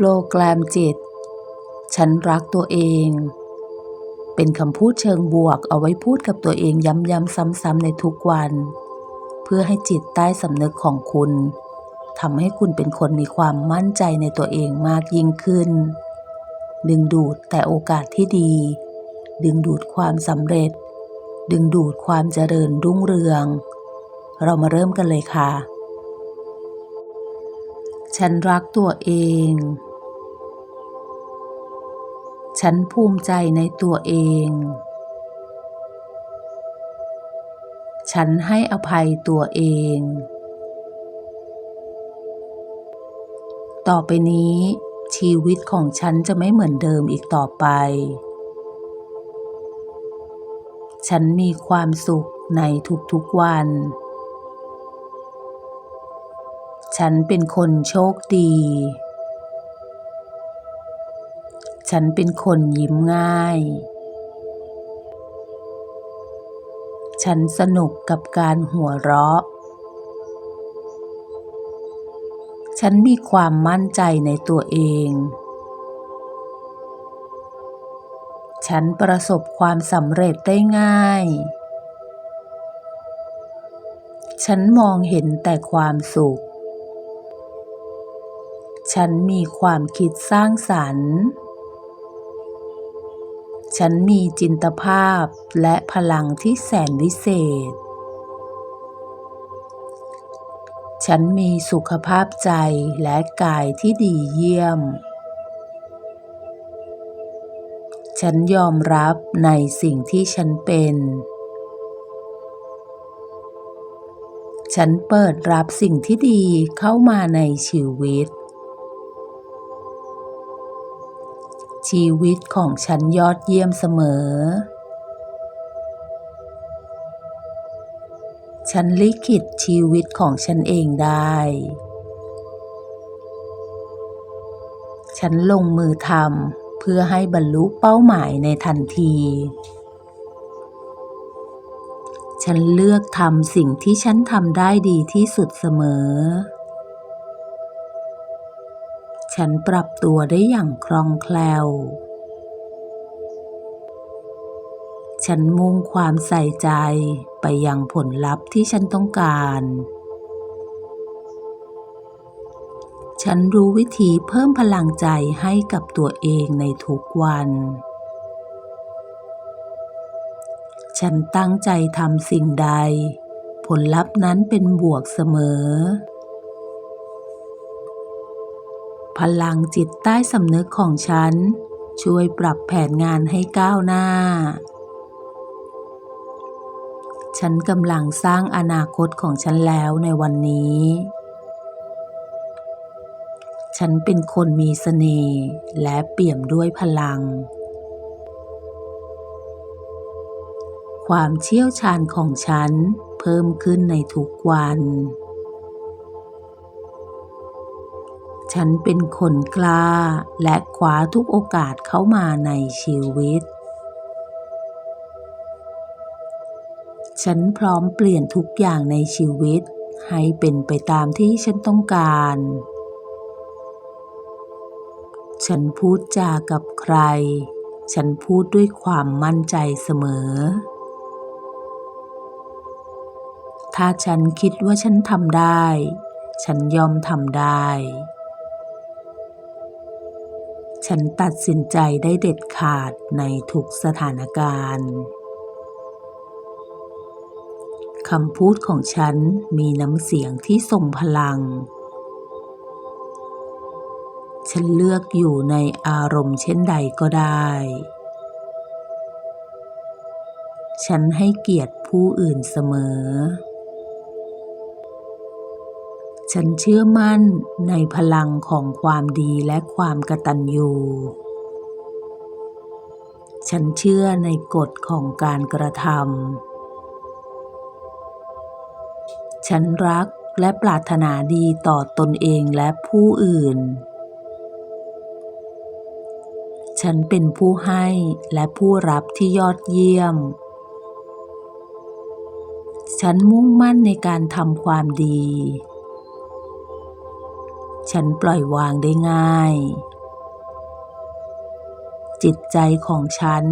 โปรแกรมจิต ฉันรักตัวเอง เป็นคำพูดเชิงบวกเอาไว้พูดกับตัวเองย้ำๆซ้ำๆในทุกวัน เพื่อให้จิตใต้สำนึกของคุณทำให้คุณเป็นคนมีความมั่นใจในตัวเองมากยิ่งขึ้น ดึงดูดแต่โอกาสที่ดี ดึงดูดความสำเร็จ ดึงดูดความเจริญรุ่งเรือง เรามาเริ่มกันเลยค่ะ ฉันรักตัวเอง ฉันภูมิใจในตัวเอง ฉันให้อภัยตัวเอง ต่อไปนี้ ชีวิตของฉันจะไม่เหมือนเดิมอีกต่อไป ฉันมีความสุขในทุกๆวัน ฉันเป็นคนโชคดี ฉันเป็นคนยิ้มง่าย ฉันสนุกกับการหัวเราะ ฉันมีความมั่นใจในตัวเอง ฉันประสบความสำเร็จได้ง่าย ฉันมองเห็นแต่ความสุข ฉันมีความคิดสร้างสรรค์ ฉันมีจินตภาพและพลังที่แสนวิเศษ ฉันมีสุขภาพใจและกายที่ดีเยี่ยม ฉันยอมรับในสิ่งที่ฉันเป็น ฉันเปิดรับสิ่งที่ดีเข้ามาในชีวิต ชีวิตของฉันยอดเยี่ยมเสมอ ฉันลิขิตชีวิตของฉันเองได้ ฉันลงมือทำเพื่อให้บรรลุเป้าหมายในทันที ฉันเลือกทำสิ่งที่ฉันทำได้ดีที่สุดเสมอ ฉันปรับตัวได้อย่างคล่องแคล่ว ฉันมุ่งความใส่ใจไปยังผลลัพธ์ที่ฉันต้องการ ฉันรู้วิธีเพิ่มพลังใจให้กับตัวเองในทุกวัน ฉันตั้งใจทำสิ่งใด ผลลัพธ์นั้นเป็นบวกเสมอ พลังจิตใต้สำนึกของฉัน ช่วยปรับแผนงานให้ก้าวหน้า ฉันกำลังสร้างอนาคตของฉันแล้วในวันนี้ ฉันเป็นคนมีเสน่ห์และเปี่ยมด้วยพลัง ความเชี่ยวชาญของฉันเพิ่มขึ้นในทุกวัน ฉันเป็นคนกล้าและคว้าทุกโอกาสเข้ามาในชีวิต ฉันพร้อมเปลี่ยนทุกอย่างในชีวิต ให้เป็นไปตามที่ฉันต้องการ ฉันพูดจากับใคร ฉันพูดด้วยความมั่นใจเสมอ ถ้าฉันคิดว่าฉันทำได้ ฉันยอมทำได้ ฉันตัดสินใจได้เด็ดขาดในทุกสถานการณ์คำพูดของฉันมีน้ำเสียงที่ทรงพลัง ฉันเลือกอยู่ในอารมณ์เช่นใดก็ได้ ฉันให้เกียรติผู้อื่นเสมอ ฉันเชื่อมั่นในพลังของความดีและความกตัญญูฉันเชื่อในกฎของการกระทำ ฉันรักและปรารถนาดีต่อตนเองและผู้อื่น ฉันเป็นผู้ให้และผู้รับที่ยอดเยี่ยม ฉันมุ่งมั่นในการทำความดี ฉันปล่อยวางได้ง่าย จิตใจของฉัน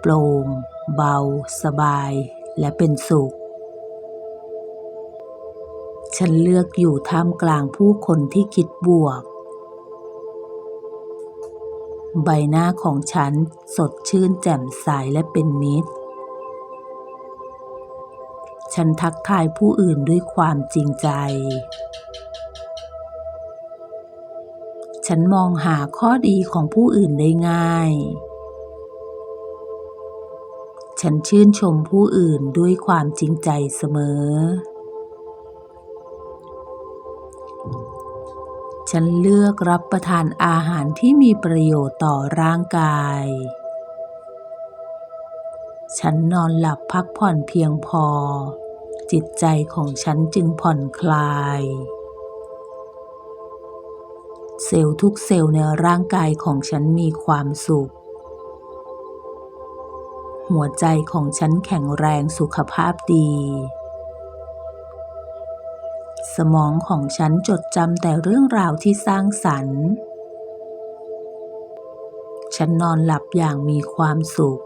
โปร่ง เบา สบาย และเป็นสุข ฉันเลือกอยู่ท่ามกลางผู้คนที่คิดบวก ใบหน้าของฉันสดชื่นแจ่มใสและเป็นมิตรฉันทักทายผู้อื่นด้วยความจริงใจ ฉันมองหาข้อดีของผู้อื่นได้ง่าย ฉันชื่นชมผู้อื่นด้วยความจริงใจเสมอ ฉันเลือกรับประทานอาหารที่มีประโยชน์ต่อร่างกาย ฉันนอนหลับพักผ่อนเพียงพอ จิตใจของฉันจึงผ่อนคลาย เซลล์ทุกเซลล์ในร่างกายของฉันมีความสุข หัวใจของฉันแข็งแรงสุขภาพดี สมองของฉันจดจำแต่เรื่องราวที่สร้างสรรค์ ฉันนอนหลับอย่างมีความสุข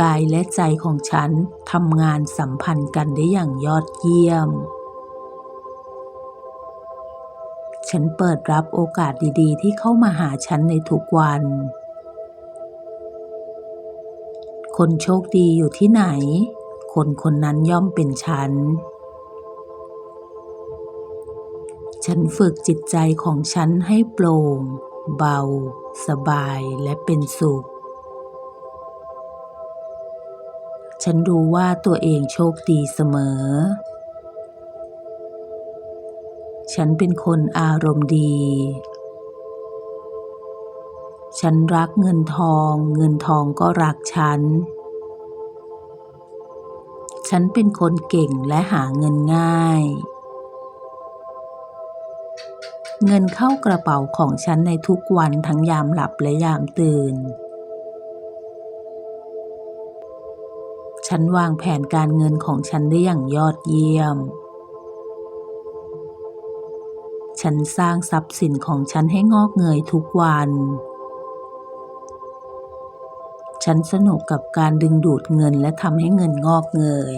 กายและใจของฉันทำงานสัมพันธ์กันได้อย่างยอดเยี่ยม ฉันเปิดรับโอกาสดีๆ ที่เข้ามาหาฉันในทุกวัน คนโชคดีอยู่ที่ไหน คนคนนั้นย่อมเป็นฉัน ฉันฝึกจิตใจของฉันให้โปร่ง เบา สบายและเป็นสุข ฉันรู้ว่าตัวเองโชคดีเสมอ ฉันเป็นคนอารมณ์ดี ฉันรักเงินทอง เงินทองก็รักฉัน ฉันเป็นคนเก่งและหาเงินง่าย เงินเข้ากระเป๋าของฉันในทุกวันทั้งยามหลับและยามตื่น ฉันวางแผนการเงินของฉันได้อย่างยอดเยี่ยม ฉันสร้างทรัพย์สินของฉันให้งอกเงยทุกวัน ฉันสนุกกับการดึงดูดเงินและทำให้เงินงอกเงย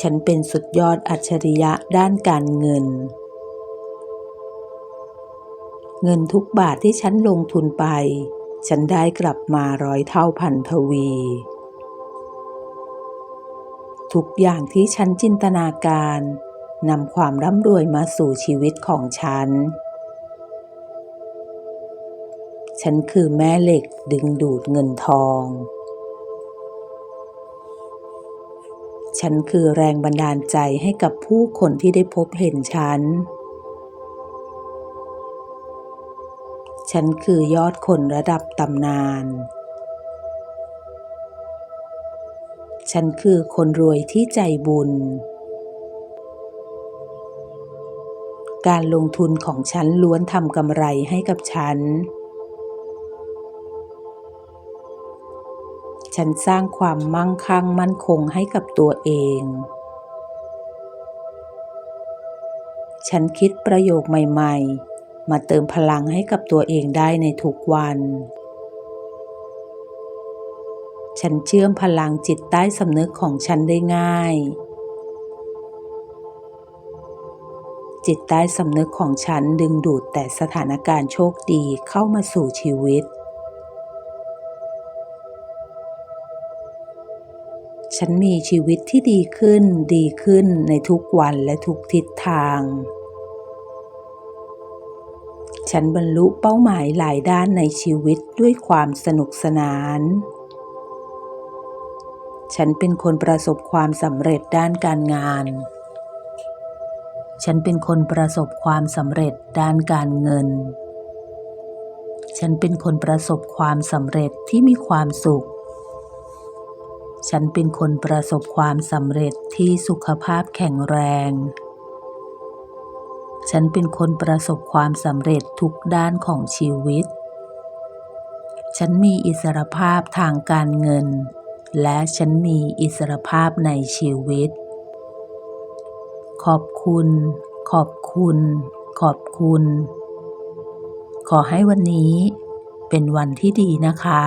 ฉันเป็นสุดยอดอัจฉริยะด้านการเงิน เงินทุกบาทที่ฉันลงทุนไป ฉันได้กลับมาร้อยเท่าพันทวีทุกอย่างที่ฉันจินตนาการ นำความร่ำรวยมาสู่ชีวิตของฉัน ฉันคือแม่เหล็กดึงดูดเงินทอง ฉันคือแรงบันดาลใจให้กับผู้คนที่ได้พบเห็นฉัน ฉันคือยอดคนระดับตำนานฉันคือคนรวยที่ใจบุญ การลงทุนของฉันล้วนทำกำไรให้กับฉัน ฉันสร้างความมั่งคั่งมั่นคงให้กับตัวเอง ฉันคิดประโยคใหม่ๆ มาเติมพลังให้กับตัวเองได้ในทุกวัน ฉันเชื่อมพลังจิตใต้สำนึกของฉันได้ง่าย จิตใต้สำนึกของฉันดึงดูดแต่สถานการณ์โชคดีเข้ามาสู่ชีวิต ฉันมีชีวิตที่ดีขึ้นดีขึ้นในทุกวันและทุกทิศทาง ฉันบรรลุเป้าหมายหลายด้านในชีวิตด้วยความสนุกสนานฉันเป็นคนประสบความสำเร็จด้านการงาน ฉันเป็นคนประสบความสำเร็จด้านการเงิน ฉันเป็นคนประสบความสำเร็จที่มีความสุข ฉันเป็นคนประสบความสำเร็จที่สุขภาพแข็งแรง ฉันเป็นคนประสบความสำเร็จทุกด้านของชีวิต ฉันมีอิสรภาพทางการเงิน และฉันมีอิสรภาพในชีวิต ขอบคุณ ขอบคุณ ขอบคุณ ขอให้วันนี้เป็นวันที่ดีนะคะ